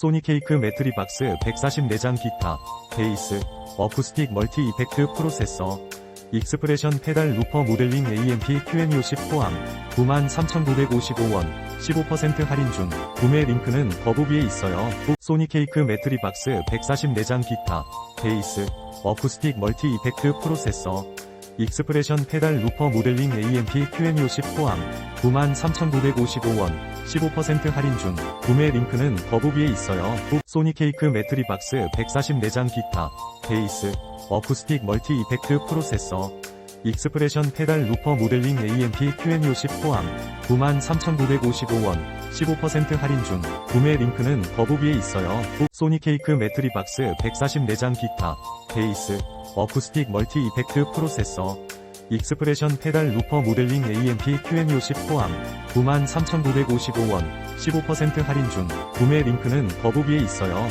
소니 케이크 매트리 박스 144장 기타, 베이스, 어쿠스틱 멀티 이펙트 프로세서, 익스프레션 페달 루퍼 모델링 AMP QM50 포함 93,955원 15% 할인 중 구매 링크는 더보기에 있어요. 소니 케이크 매트리 박스 144장 기타, 베이스, 어쿠스틱 멀티 이펙트 프로세서, 익스프레션 페달 루퍼 모델링 AMP QM50 포함 93,955원 15% 할인 중 구매 링크는 더보기에 있어요. 소니 케이크 매트리 박스 144장 기타, 베이스, 어쿠스틱 멀티 이펙트 프로세서, 익스프레션 페달 루퍼 모델링 AMP QM50 포함 93,955원 15% 할인 중 구매 링크는 더보기에 있어요. 소니 케이크 매트리 박스 144장 기타, 베이스, 어쿠스틱 멀티 이펙트 프로세서, 익스프레션 페달 루퍼 모델링 AMP QM50 포함 93,955원 15% 할인 중 구매 링크는 더보기에 있어요.